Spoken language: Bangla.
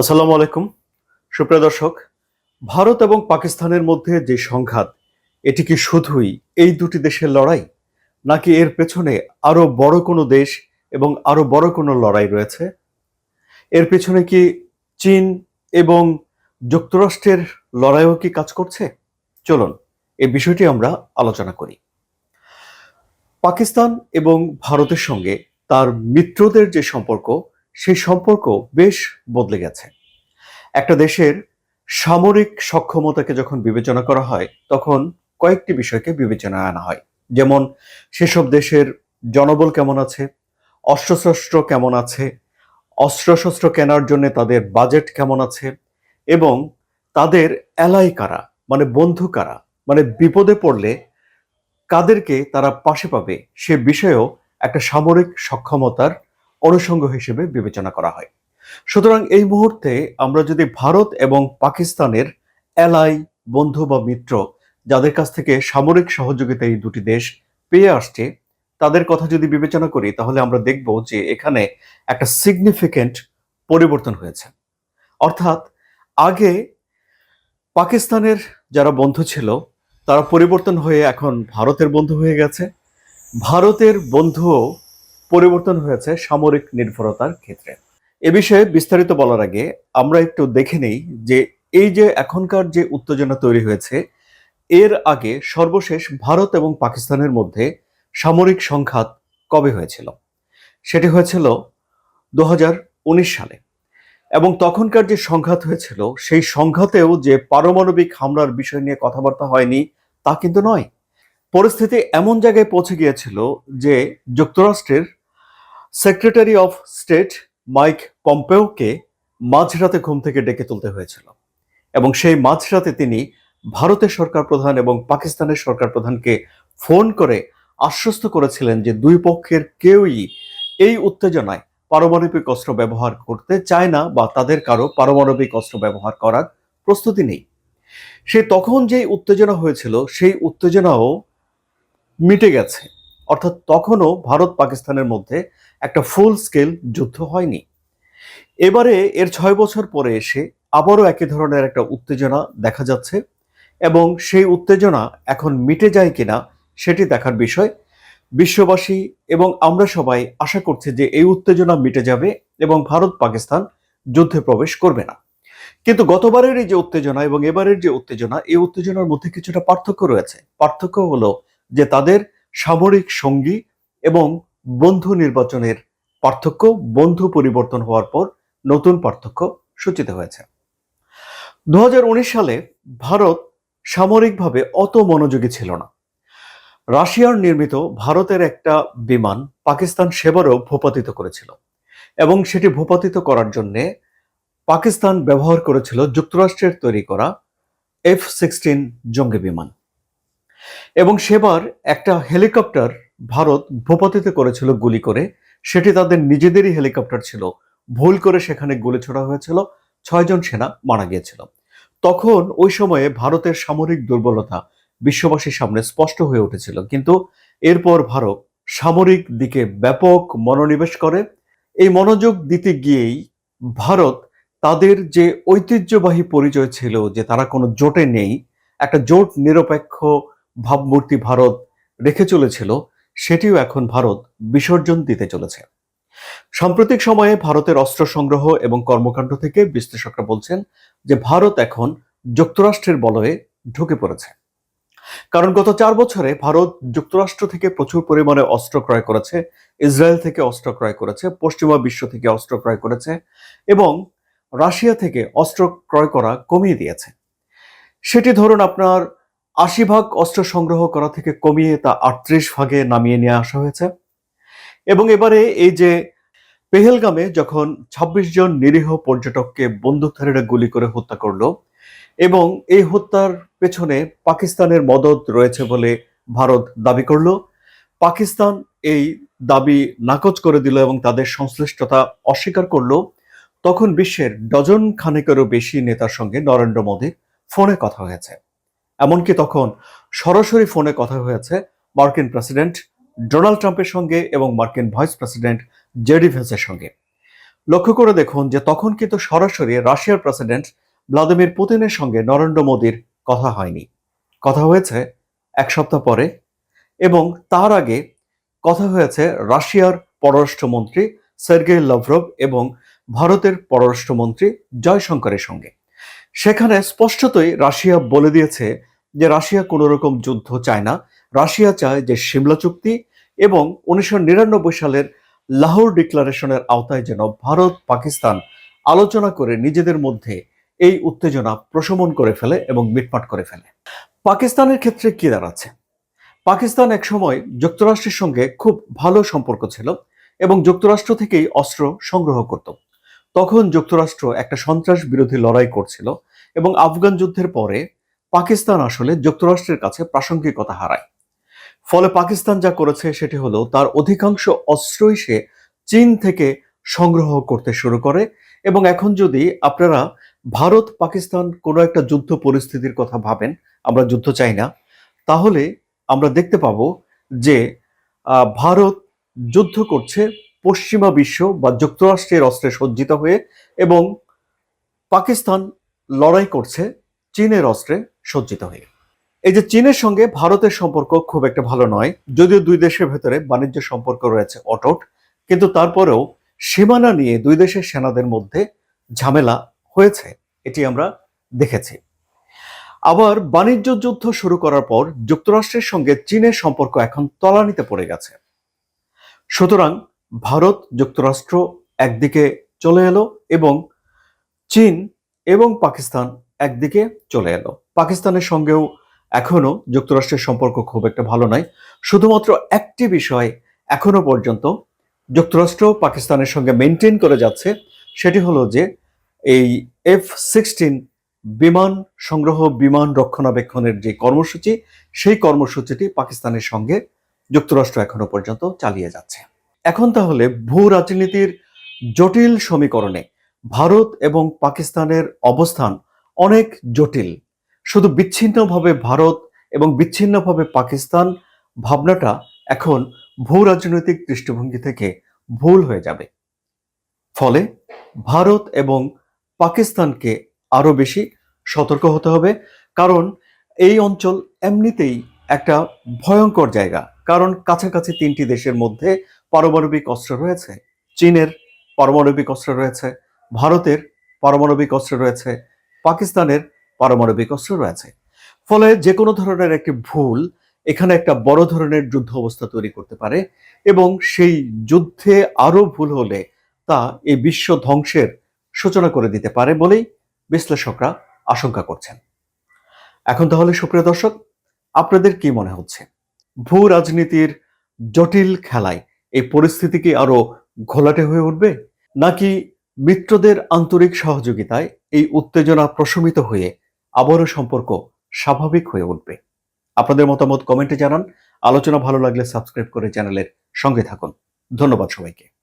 আসসালামু আলাইকুম। সুপ্রিয় দর্শক, ভারত এবং পাকিস্তানের মধ্যে যে সংঘাত, এটি কি শুধুই এই দুটি দেশের লড়াই, নাকি এর পেছনে আরও বড় কোনো দেশ এবং আরও বড় কোনো লড়াই রয়েছে? এর পেছনে কি চীন এবং যুক্তরাষ্ট্রের লড়াইও কি কাজ করছে? চলুন এই বিষয়টি আমরা আলোচনা করি। পাকিস্তান এবং ভারতের সঙ্গে তার মিত্রদের যে সম্পর্ক সেই সম্পর্ক বেশ বদলে গেছে। একটা দেশের সামরিক সক্ষমতাকে যখন বিবেচনা করা হয়, তখন কয়েকটি বিষয়কে বিবেচনায় আনা হয়। যেমন, সেসব দেশের জনবল কেমন আছে, অস্ত্রশস্ত্র কেমন আছে, অস্ত্রশস্ত্র কেনার জন্য তাদের বাজেট কেমন আছে, এবং তাদের এলাই কারা মানে বন্ধু কারা মানে বিপদে পড়লে কাদেরকে তারা পাশে পাবে, সে বিষয়েও একটা সামরিক সক্ষমতার অনুষঙ্গ হিসেবে বিবেচনা করা হয়। সুতরাং এই মুহূর্তে আমরা যদি ভারত এবং পাকিস্তানের এলাই বন্ধু বা মিত্র যাদের কাছ থেকে সামরিক সহযোগিতা এই দুটি দেশ পেয়ে আসছে, তাদের কথা যদি বিবেচনা করি, তাহলে আমরা দেখব যে এখানে একটা সিগনিফিকেন্ট পরিবর্তন হয়েছে। অর্থাৎ আগে পাকিস্তানের যারা বন্ধু ছিল, তারা পরিবর্তন হয়ে এখন ভারতের বন্ধু হয়ে গেছে। ভারতের বন্ধুও পরিবর্তন হয়েছে সামরিক নির্ভরতার ক্ষেত্রে। এ বিষয়ে বিস্তারিত বলার আগে আমরা একটু দেখে নেই যে এই যে এখনকার যে উত্তেজনা তৈরি হয়েছে, এর আগে সর্বশেষ ভারত এবং পাকিস্তানের মধ্যে সামরিক সংঘাত কবে হয়েছিল? সেটি হয়েছিল দু হাজার উনিশ সালে। এবং তখনকার যে সংঘাত হয়েছিল, সেই সংঘাতেও যে পারমাণবিক হামলার বিষয় নিয়ে কথাবার্তা হয়নি, তা কিন্তু নয়। পরিস্থিতি এমন জায়গায় পৌঁছে গিয়েছিল যে যুক্তরাষ্ট্রের সেক্রেটারি অফ স্টেট মাইক পম্পেওকে মাঝরাতে ঘুম থেকে ডেকে তুলতে হয়েছিল। এবং সেই মাঝরাতে তিনি ভারতের সরকার প্রধান এবং পাকিস্তানের সরকার প্রধানকে ফোন করে আশ্বস্ত করেছিলেন যে দুই পক্ষের কেউই এই উত্তেজনায় পারমাণবিক অস্ত্র ব্যবহার করতে চায় না বা তাদের কারও পারমাণবিক অস্ত্র ব্যবহার করার প্রস্তুতি নেই। সে তখন যেই উত্তেজনা হয়েছিল, সেই উত্তেজনাও মিটে গেছে। অর্থাৎ তখনও ভারত পাকিস্তানের মধ্যে একটা ফুল স্কেল যুদ্ধ হয়নি। এবারে এর ছয় বছর পরে এসে আবারও একই ধরনের একটা উত্তেজনা দেখা যাচ্ছে এবং সেই উত্তেজনা এখন মিটে যায় কিনা সেটি দেখার বিষয়। বিশ্ববাসী এবং আমরা সবাই আশা করছি যে এই উত্তেজনা মিটে যাবে এবং ভারত পাকিস্তান যুদ্ধে প্রবেশ করবে না। কিন্তু গতবারের এই যে উত্তেজনা এবং এবারের যে উত্তেজনা, এই উত্তেজনার মধ্যে কিছুটা পার্থক্য রয়েছে। পার্থক্য হলো যে তাদের সামরিক সঙ্গী এবং বন্ধু নির্বাচনের পার্থক্য, বন্ধু পরিবর্তন হওয়ার পর নতুন পার্থক্য সূচিত হয়েছে। দু হাজার উনিশ সালে ভারত সামরিকভাবে অত মনোযোগী ছিল না। রাশিয়ার নির্মিত ভারতের একটা বিমান পাকিস্তান সেবারও ভূপাতিত করেছিল এবং সেটি ভূপাতিত করার জন্য পাকিস্তান ব্যবহার করেছিল যুক্তরাষ্ট্রের তৈরি করা এফ সিক্সটিন জঙ্গি বিমান। এবং সেবার একটা হেলিকপ্টার ভারত ভূপাতিত করেছিল গুলি করে। সেটি তাদের নিজেদেরই হেলিকপ্টার ছিল। ভুল করে সেখানে গুলি ছোড়া হয়েছিল। ছয়জন সেনা মারা গিয়েছিল। তখন ওই সময়ে ভারতের সামরিক দুর্বলতা বিশ্ববাসীর সামনে স্পষ্ট হয়ে উঠেছিল। কিন্তু এরপর ভারত সামরিক দিকে ব্যাপক মনোনিবেশ করে। এই মনোযোগ দিতে গিয়েই ভারত তাদের যে ঐতিহ্যবাহী পরিচয় ছিল যে তারা কোনো জোটে নেই, একটা জোট নিরপেক্ষ ভাবমূর্তি ভারত রেখে চলেছিল, সেটিও এখন ভারত বিসর্জন দিতে চলেছে। সাম্প্রতিক সময়ে ভারতের অস্ত্র সংগ্রহ এবং কর্মকাণ্ড থেকে বিশ্লেষকরা বলছেন যে ভারত এখন যুক্তরাষ্ট্রের বলয়ে ঢুকে পড়েছে। কারণ গত চার বছরে ভারত যুক্তরাষ্ট্র থেকে প্রচুর পরিমাণে অস্ত্র ক্রয় করেছে, ইসরায়েল থেকে অস্ত্র ক্রয় করেছে, পশ্চিমা বিশ্ব থেকে অস্ত্র ক্রয় করেছে এবং রাশিয়া থেকে অস্ত্র ক্রয় করা কমিয়ে দিয়েছে। সেটি ধরুন আপনার আশি ভাগ অস্ত্র সংগ্রহ করা থেকে কমিয়ে তা আটত্রিশ ভাগে নামিয়ে নিয়ে আসা হয়েছে। এবং এবারে এই যে পেহেলগামে যখন ২৬ জন নিরীহ পর্যটককে বন্দুকধারীরা গুলি করে হত্যা করল এবং এই হত্যার পেছনে পাকিস্তানের মদত রয়েছে বলে ভারত দাবি করল, পাকিস্তান এই দাবি নাকচ করে দিল এবং তাদের সংশ্লিষ্টতা অস্বীকার করল, তখন বিশ্বের ডজন খানেকেরও বেশি নেতার সঙ্গে নরেন্দ্র মোদীর ফোনে কথা হয়েছে। এমনকি তখন সরাসরি ফোনে কথা হয়েছে মার্কিন প্রেসিডেন্ট ডোনাল্ড ট্রাম্পের সঙ্গে এবং মার্কিন ভাইস প্রেসিডেন্ট জেডি ভেন্সের সঙ্গে। লক্ষ্য করে দেখুন যে তখন কিন্তু সরাসরি রাশিয়ার প্রেসিডেন্ট ভ্লাদিমির পুতিনের সঙ্গে নরেন্দ্র মোদীর কথা হয়নি। কথা হয়েছে এক সপ্তাহ পরে এবং তার আগে কথা হয়েছে রাশিয়ার পররাষ্ট্রমন্ত্রী সের্গেই লাভরভ এবং ভারতের পররাষ্ট্রমন্ত্রী জয়শঙ্করের সঙ্গে। সেখানে স্পষ্টতই রাশিয়া বলে দিয়েছে যে রাশিয়া কোনো রকম যুদ্ধ চায় না। রাশিয়া চায় যে সিমলা চুক্তি এবং উনিশশো নিরানব্বই সালের লাহোর ডিক্লারেশনের আওতায় যেন ভারত, পাকিস্তান আলোচনা করে নিজেদের মধ্যে এই উত্তেজনা প্রশমন করে ফেলে এবং মিটমাট করে ফেলে। পাকিস্তানের ক্ষেত্রে কি দাঁড়াচ্ছে? পাকিস্তান একসময় যুক্তরাষ্ট্রের সঙ্গে খুব ভালো সম্পর্ক ছিল এবং যুক্তরাষ্ট্র থেকেই অস্ত্র সংগ্রহ করত। তখন যুক্তরাষ্ট্র একটা সন্ত্রাস বিরোধী লড়াই করছিল এবং আফগান যুদ্ধের পরে পাকিস্তান আসলে যুক্তরাষ্ট্রের কাছে প্রাসঙ্গিকতা হারায়। ফলে পাকিস্তান যা করেছে সেটি হলো তার অধিকাংশ অস্ত্রই সে চীন থেকে সংগ্রহ করতে শুরু করে এবং এখন যদি আপনারা ভারত পাকিস্তান কোনো একটা যুদ্ধ পরিস্থিতির কথা ভাবেন, আমরা যুদ্ধ চাই না, তাহলে আমরা দেখতে পাব যে ভারত যুদ্ধ করছে পশ্চিমা বিশ্ব বা যুক্তরাষ্ট্রের অস্ত্রে সজ্জিত হয়ে এবং পাকিস্তান লড়াই করছে চীনের অস্ত্রে সজ্জিত হয়ে। এই যে চীনের সঙ্গে ভারতের সম্পর্ক খুব একটা ভালো নয়, যদিও দুই দেশের ভেতরে বাণিজ্য সম্পর্ক রয়েছে অটট, কিন্তু তারপরেও সীমানা নিয়ে দুই দেশের সেনাদের মধ্যে ঝামেলা হয়েছে, এটি আমরা দেখেছি। আবার বাণিজ্য যুদ্ধ শুরু করার পর যুক্তরাষ্ট্রের সঙ্গে চীনের সম্পর্ক এখন তলানিতে পড়ে গেছে। সুতরাং ভারত যুক্তরাষ্ট্র একদিকে চলে এলো এবং চীন এবং পাকিস্তান একদিকে চলে এলো। পাকিস্তানের সঙ্গেও এখনও যুক্তরাষ্ট্রের সম্পর্ক খুব একটা ভালো নয়। শুধুমাত্র একটি বিষয় এখনও পর্যন্ত যুক্তরাষ্ট্র পাকিস্তানের সঙ্গে মেনটেন করে যাচ্ছে, সেটি হলো যে এই এফ সিক্সটিন বিমান সংগ্রহ, বিমান রক্ষণাবেক্ষণের যে কর্মসূচি, সেই কর্মসূচিটি পাকিস্তানের সঙ্গে যুক্তরাষ্ট্র এখনও পর্যন্ত চালিয়ে যাচ্ছে। এখন তাহলে ভূ রাজনীতির জটিল সমীকরণে ভারত এবং পাকিস্তানের অবস্থান অনেক জটিল। শুধু বিচ্ছিন্নভাবে ভারত এবং বিচ্ছিন্নভাবে পাকিস্তান ভাবনাটা এখন ভূ রাজনৈতিক দৃষ্টিভঙ্গি থেকে ভুল হয়ে যাবে। ফলে ভারত এবং পাকিস্তানকে আরও বেশি সতর্ক হতে হবে, কারণ এই অঞ্চল এমনিতেই একটা ভয়ঙ্কর জায়গা। কারণ কাছাকাছি তিনটি দেশের মধ্যে পারমাণবিক অস্ত্র রয়েছে। চীনের পারমাণবিক অস্ত্র রয়েছে, ভারতের পারমাণবিক অস্ত্র রয়েছে পাকিস্তানের পারমাণবিক অস্ত্র রয়েছে। ফলে যে কোনো ধরনের একটি ভুল এখানে একটা বড় ধরনের যুদ্ধ অবস্থা তৈরি করতে পারে এবং সেই যুদ্ধে আরও ভুল হলে তা এই বিশ্ব ধ্বংসের সূচনা করে দিতে পারে বলেই বিশ্লেষকরা আশঙ্কা করছেন। এখন তাহলে সুপ্রিয় দর্শক, আপনাদের কি মনে হচ্ছে? ভূ রাজনীতির জটিল খেলায় এই পরিস্থিতি কি আরও ঘোলাটে হয়ে উঠবে? নাকি মিত্রদের আন্তরিক সহযোগিতায় এই উত্তেজনা প্রশমিত হয়ে আবারও সম্পর্ক স্বাভাবিক হয়ে উঠবে। আপনাদের মতামত কমেন্টে জানান। আলোচনা ভালো লাগলে সাবস্ক্রাইব করে চ্যানেলের সঙ্গে থাকুন। ধন্যবাদ সবাইকে।